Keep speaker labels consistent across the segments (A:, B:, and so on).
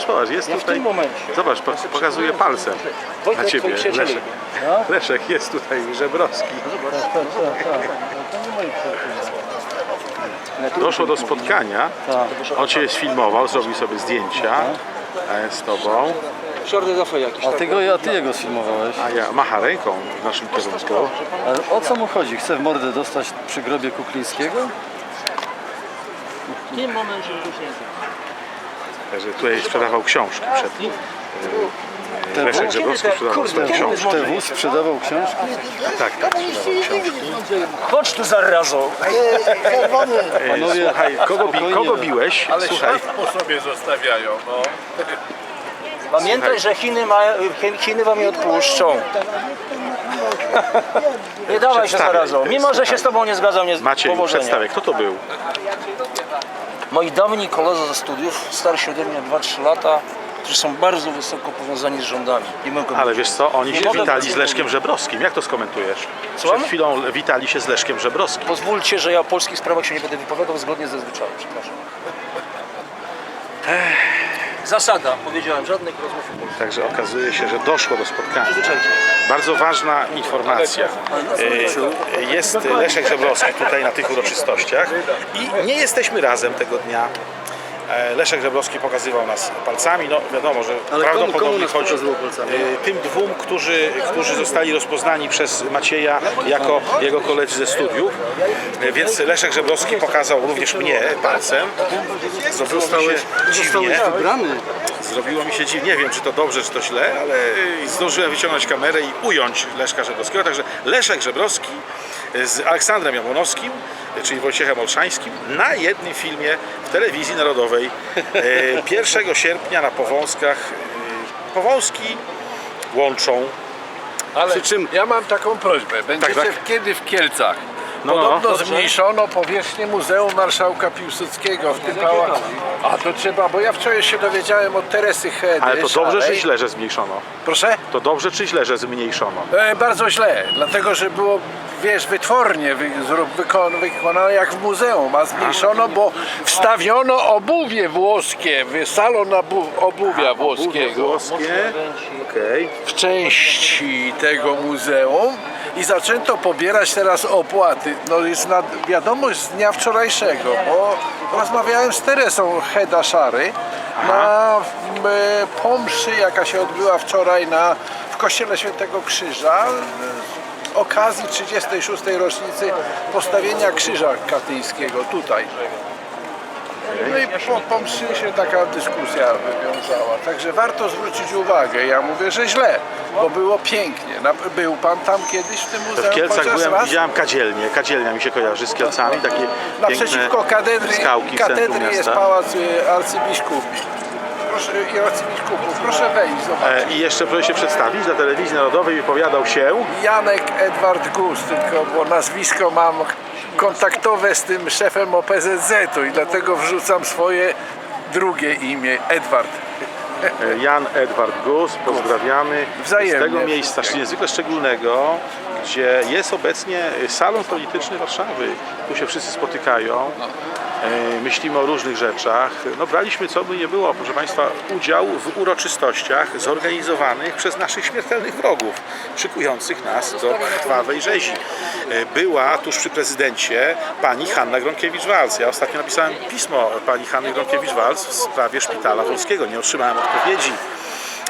A: zobacz, zobacz, jest
B: Ja w
A: tutaj...
B: tym momencie.
A: Zobacz, po- pokazuje palcem
B: Wojtek,
A: na ciebie. Leszek.
B: No.
A: Leszek jest tutaj, Żebrowski. Doszło do spotkania.
B: Tak.
A: On cię sfilmował, zrobił sobie zdjęcia z tobą,
B: Shorty jakiś.
C: A ty, go, a ty jego sfilmowałeś.
A: a ja macha ręką w naszym kierunku.
C: Ale o co mu chodzi? Chce w mordę dostać przy grobie Kuklińskiego?
B: W tym momencie już nie
A: Także tutaj sprzedawał książki przed nim. E,
C: Te
A: Leszek
C: wóz?
A: Żebrowski sprzedawał swoje
B: Kurde,
A: książki.
C: Te wóz sprzedawał książki?
A: Tak, tak, sprzedawał książki.
B: Chodź tu zarazą.
A: E,
C: Panowie,
A: Słuchaj, kogo, bi,
C: spokojnie.
A: kogo biłeś?
D: Ale
A: Słuchaj,
D: ślad po sobie zostawiają, no.
B: Pamiętaj, że Chiny, ma, Chiny wam nie odpuszczą. Nie dawaj się
A: Przedstawię.
B: zarazą. Mimo, że się z tobą nie zgadzam, nie
A: Maciej,
B: powodzenia.
A: przedstawię, kto to był?
B: Moi dawni koledzy ze studiów, starsi ode mnie 2-3 lata, którzy są bardzo wysoko powiązani z rządami. Nie mogą
A: Ale wiesz co, oni
B: Nie
A: się
B: mogę
A: witali z Leszkiem Żebrowskim. Jak to skomentujesz?
B: Słucham?
A: Przed chwilą witali się z Leszkiem Żebrowskim.
B: Pozwólcie, że ja o polskich sprawach się nie będę wypowiadał zgodnie ze zwyczajem. Przepraszam. Zasada, powiedziałem, żadnych rozmów.
A: Także okazuje się, że doszło do spotkania. Bardzo ważna informacja. E, Jest Leszek Żebrowski tutaj na tych uroczystościach i nie jesteśmy razem tego dnia. E, Leszek Żebrowski pokazywał nas palcami. No wiadomo, że
C: Ale komu-
A: prawdopodobnie
C: komu nas
A: chodzi e, tym dwóm, którzy, którzy zostali rozpoznani przez Macieja jako jego koledzy ze studiów. E, Więc Leszek Żebrowski pokazał również mnie palcem. Zrobiło mi się dziwnie.
C: Zostałeś wybrany.
A: Zrobiło mi się dziwnie, nie wiem czy to dobrze, czy to źle, ale zdążyłem wyciągnąć kamerę i ująć Leszka Żebrowskiego. Także Leszek Żebrowski z Aleksandrem Jabłonowskim, czyli Wojciechem Olszańskim, na jednym filmie w telewizji narodowej y, 1 sierpnia na Powązkach. y, Powązki łączą.
D: Ale
C: Przy czym-
D: ja mam taką prośbę. Będziecie
A: tak.
D: w- kiedy w Kielcach?
A: No, no,
D: Podobno
A: dobrze.
D: zmniejszono powierzchnię Muzeum Marszałka Piłsudskiego w tym pałacu. A to trzeba, bo ja wczoraj się dowiedziałem od Teresy Hedy.
A: Ale to dobrze czy
D: Szalej.
A: źle, że zmniejszono?
D: Proszę?
A: To dobrze czy źle, że zmniejszono?
D: E, bardzo źle, dlatego że było, wiesz, wytwornie wy, zro- wykon, wykonane jak w muzeum, a zmniejszono, bo wstawiono obuwie włoskie, w salon obu, obuwia włoskiego
A: Włoskie. Okej.
D: w części tego muzeum i zaczęto pobierać teraz opłaty. No jest nad, wiadomość z dnia wczorajszego, bo rozmawiałem z Teresą Heda Szary na m, pomszy, jaka się odbyła wczoraj na, w kościele Świętego Krzyża z okazji 36. rocznicy postawienia krzyża katyńskiego tutaj. Po, po mszy się taka dyskusja wywiązała. Także warto zwrócić uwagę. Ja mówię, że źle, bo było pięknie. Na, był pan tam kiedyś w tym muzeum?
A: W Kielcach
D: chociaż
A: byłem,
D: raz?
A: widziałem kadzielnię. Kadzielnia mi się kojarzy z Kielcami, takie
D: Naprzeciwko
A: piękne
D: katedry,
A: skałki w centrum
D: katedry jest
A: miasta.
D: pałac y, arcybiskupi. Proszę, i arcybiskupów, proszę wejść, zobaczyć.
A: E, I jeszcze proszę się przedstawić, dla telewizji narodowej wypowiadał się
D: Janek Edward Gus, tylko bo nazwisko mam kontaktowe z tym szefem OPZZ-u i dlatego wrzucam swoje drugie imię, Edward.
A: e, Jan Edward Gus, pozdrawiamy
D: Wzajemnie.
A: z tego miejsca niezwykle szczególnego, gdzie jest obecnie salon polityczny Warszawy. Tu się wszyscy spotykają, e, myślimy o różnych rzeczach. No braliśmy, co by nie było, proszę Państwa, udział w uroczystościach zorganizowanych przez naszych śmiertelnych wrogów, szykujących nas do krwawej rzezi. E, Była tuż przy prezydencie pani Hanna Gronkiewicz-Walc. Ja ostatnio napisałem pismo pani Hanny Gronkiewicz-Walc w sprawie szpitala wolskiego. Nie otrzymałem odpowiedzi.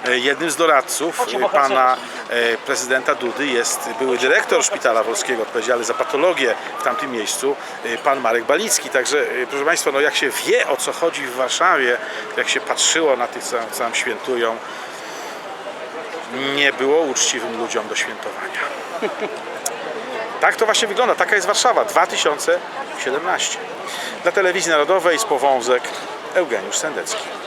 A: E, Jednym z doradców e, pana e, prezydenta Dudy jest były dyrektor szpitala wolskiego odpowiedzialny za patologię w tamtym miejscu, pan Marek Balicki. Także proszę Państwa, no jak się wie o co chodzi w Warszawie, jak się patrzyło na tych, co co tam świętują, nie było uczciwym ludziom do świętowania. Tak to właśnie wygląda. Taka jest Warszawa 2017. Dla Telewizji Narodowej z Powązek Eugeniusz Sendecki.